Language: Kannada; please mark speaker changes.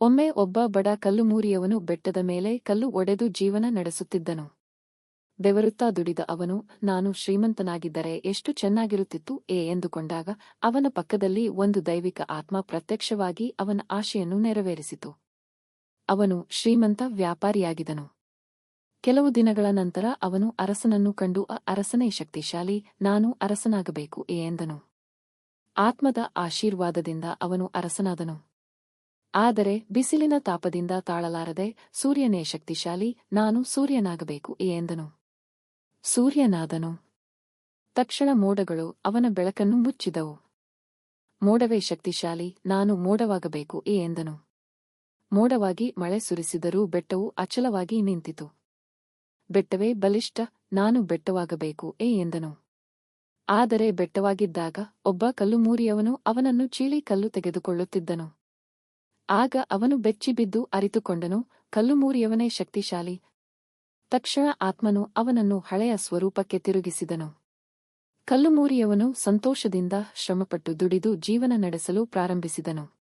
Speaker 1: ಒಮ್ಮೆ ಒಬ್ಬ ಬಡ ಕಲ್ಲುಮೂರಿಯವನು ಬೆಟ್ಟದ ಮೇಲೆ ಕಲ್ಲು ಒಡೆದು ಜೀವನ ನಡೆಸುತ್ತಿದ್ದನು. ಬೆವರುತ್ತಾ ದುಡಿದ ಅವನು, ನಾನು ಶ್ರೀಮಂತನಾಗಿದ್ದರೆ ಎಷ್ಟು ಚೆನ್ನಾಗಿರುತ್ತಿತ್ತು ಏ ಎಂದುಕೊಂಡಾಗ ಅವನ ಪಕ್ಕದಲ್ಲಿ ಒಂದು ದೈವಿಕ ಆತ್ಮ ಪ್ರತ್ಯಕ್ಷವಾಗಿ ಅವನ ಆಶೆಯನ್ನು ನೆರವೇರಿಸಿತು. ಅವನು ಶ್ರೀಮಂತ ವ್ಯಾಪಾರಿಯಾಗಿದನು ಕೆಲವು ದಿನಗಳ ನಂತರ ಅವನು ಅರಸನನ್ನು ಕಂಡು ಆ ಅರಸನೇ ಶಕ್ತಿಶಾಲಿ, ನಾನು ಅರಸನಾಗಬೇಕು ಏ ಎಂದನು. ಆತ್ಮದ ಆಶೀರ್ವಾದದಿಂದ ಅವನು ಅರಸನಾದನು. ಆದರೆ ಬಿಸಿಲಿನ ತಾಪದಿಂದ ತಾಳಲಾರದೆ ಸೂರ್ಯನೇ ಶಕ್ತಿಶಾಲಿ, ನಾನು ಸೂರ್ಯನಾಗಬೇಕು ಎಂದನು. ಸೂರ್ಯನಾದನು. ತಕ್ಷಣ ಮೋಡಗಳು ಅವನ ಬೆಳಕನ್ನು ಮುಚ್ಚಿದವು. ಮೋಡವೇ ಶಕ್ತಿಶಾಲಿ, ನಾನು ಮೋಡವಾಗಬೇಕು ಎಂದನು. ಮೋಡವಾಗಿ ಮಳೆ ಸುರಿಸಿದರೂ ಬೆಟ್ಟವು ಅಚಲವಾಗಿ ನಿಂತಿತು. ಬೆಟ್ಟವೇ ಬಲಿಷ್ಠ, ನಾನು ಬೆಟ್ಟವಾಗಬೇಕು ಏ ಎಂದನು. ಆದರೆ ಬೆಟ್ಟವಾಗಿದ್ದಾಗ ಒಬ್ಬ ಕಲ್ಲುಮೂರಿಯವನು ಅವನನ್ನು ಚೀಳಿ ಕಲ್ಲು ತೆಗೆದುಕೊಳ್ಳುತ್ತಿದ್ದನು. ಆಗ ಅವನು ಬೆಚ್ಚಿಬಿದ್ದು ಅರಿತುಕೊಂಡನು ಕಲ್ಲುಮೂರಿಯವನೇ ಶಕ್ತಿಶಾಲಿ. ತಕ್ಷಣ ಆತ್ಮನು ಅವನನ್ನು ಹಳೆಯ ಸ್ವರೂಪಕ್ಕೆ ತಿರುಗಿಸಿದನು. ಕಲ್ಲುಮೂರಿಯವನು ಸಂತೋಷದಿಂದ ಶ್ರಮಪಟ್ಟು ದುಡಿದು ಜೀವನ ನಡೆಸಲು ಪ್ರಾರಂಭಿಸಿದನು.